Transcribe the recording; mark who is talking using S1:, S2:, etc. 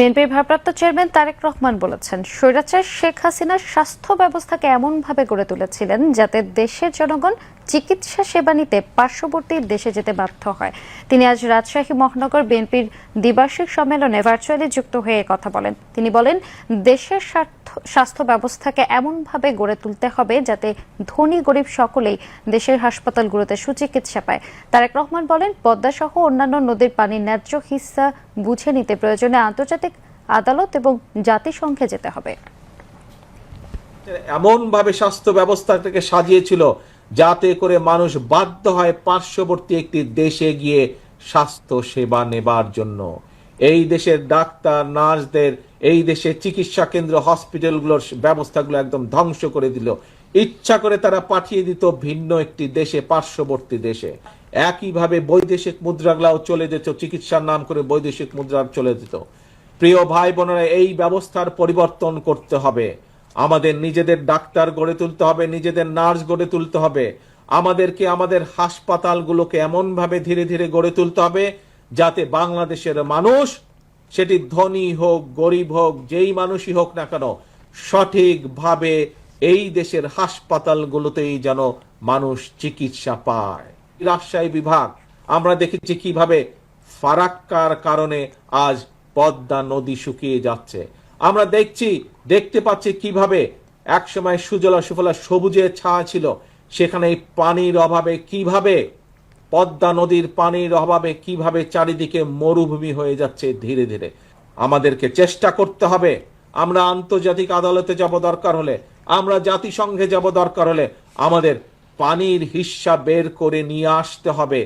S1: বিএনপির ভারপ্রাপ্ত চেয়ারম্যান তারেক রহমান বলেছেন, স্বৈরাচার শেখ হাসিনা স্বাস্থ্য ব্যবস্থাকে এমনভাবে গড়ে তুলেছিলেন যাতে দেশের জনগণ চিকিৎসা সেবা নিতে পার্শ্ববর্তী দেশে যেতে বাধ্য হয়। তিনি আজ রাজশাহী মহানগর বিএনপির দ্বিবার্ষিক সম্মেলনে ভার্চুয়ালি যুক্ত হয়ে কথা বলেন। তিনি বলেন, দেশের স্বার্থ- স্বাস্থ্য ব্যবস্থাকে এমনভাবে গড়ে তুলতে হবে যাতে ধনী গরিব সকলেই দেশের হাসপাতালগুলোতে সুচিকিৎসা পায়। তারেক রহমান বলেন পদ্মা সহ অন্যান্য নদীর পানির ন্যায্য হিস্সা বুঝে নিতে প্রয়োজনে আন্তর্জাতিক আদালত এবং জাতিসংঘে যেতে হবে।
S2: এমন ভাবে স্বাস্থ্য ব্যবস্থাটাকে সাজিয়েছিল যাতে করে মানুষ বাধ্য হয় পার্শ্ববর্তী একটি দেশে গিয়ে স্বাস্থ্য সেবা নেবার জন্য। এই দেশের ডাক্তার, নার্সদের, এই দেশে চিকিৎসা কেন্দ্র, হসপিটালগুলোর ব্যবস্থাগুলো একদম ধ্বংস করে দিল। ইচ্ছা করে তারা পাঠিয়ে দিত ভিন্ন একটি দেশে, পার্শ্ববর্তী দেশে। একইভাবে বৈদেশিক মুদ্রাগুলাও চলে যেত, চিকিৎসার নাম করে বৈদেশিক মুদ্রা চলে যেত। প্রিয় ভাই বোনেরা এই ব্যবস্থার পরিবর্তন করতে হবে। আমাদের নিজেদের ডাক্তার গড়ে তুলতে হবে, নিজেদের নার্স গড়ে তুলতে হবে। আমাদেরকে আমাদের হাসপাতালগুলোকে এমনভাবে ধীরে ধীরে গড়ে তুলতে হবে যাতে বাংলাদেশের মানুষ সেটি ধনী হোক, গরিব হোক, যেই মানুষই হোক না কেন, সঠিকভাবে এই দেশের হাসপাতালগুলোতেই যেন মানুষ চিকিৎসা পায়। রাজশাহী বিভাগ, আমরা দেখেছি কীভাবে ফারাক্কার কারণে আজ পদ্মা নদী শুকিয়ে যাচ্ছে। আমরা দেখছি, দেখতে পাচ্ছি কীভাবে একসময় সুজলা সুফলা সবুজের ছায়া ছিল। সেখানে পানির অভাবে কীভাবে, পদ্মা নদীর পানির অভাবে কীভাবে চারিদিকে মরুভূমি হয়ে যাচ্ছে ধীরে ধীরে। আমাদেরকে চেষ্টা করতে হবে। আমরা আন্তর্জাতিক আদালতে যাব দরকার হলে, আমরা জাতিসংঘে যাব দরকার হলে, আমাদের পানির হিস্সা বের করে নিয়ে আসতে হবে।